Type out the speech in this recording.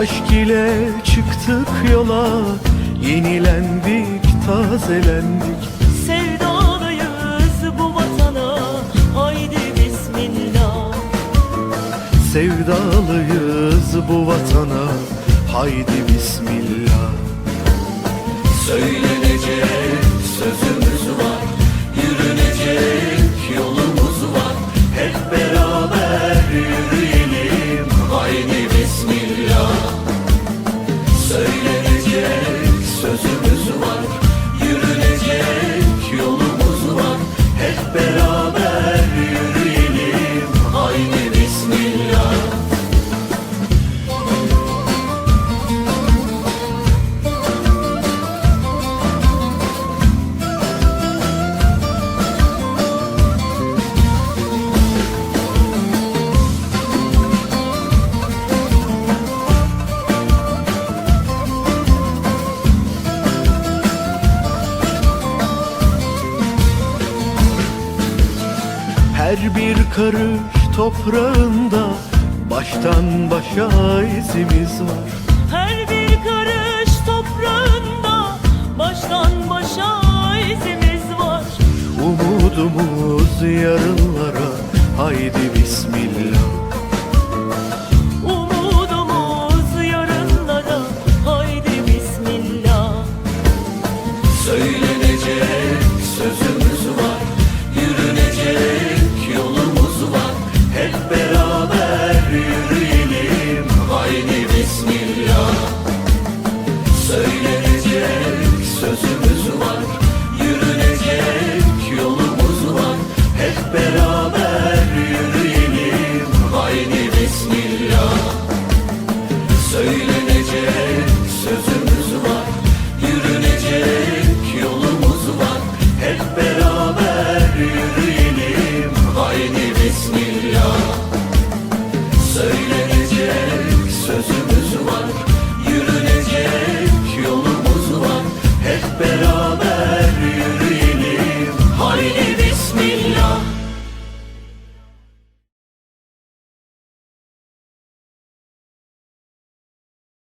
Aşk ile çıktık yola Yenilendik, tazelendik. Sevdalıyız bu vatana Haydi bismillah. Sevdalıyız bu vatana Haydi bismillah. Söylenecek Her bir karış toprağında Baştan başa izimiz var. Her bir karış toprağında Baştan başa izimiz var. Umudumuz yarınlara Haydi bismillah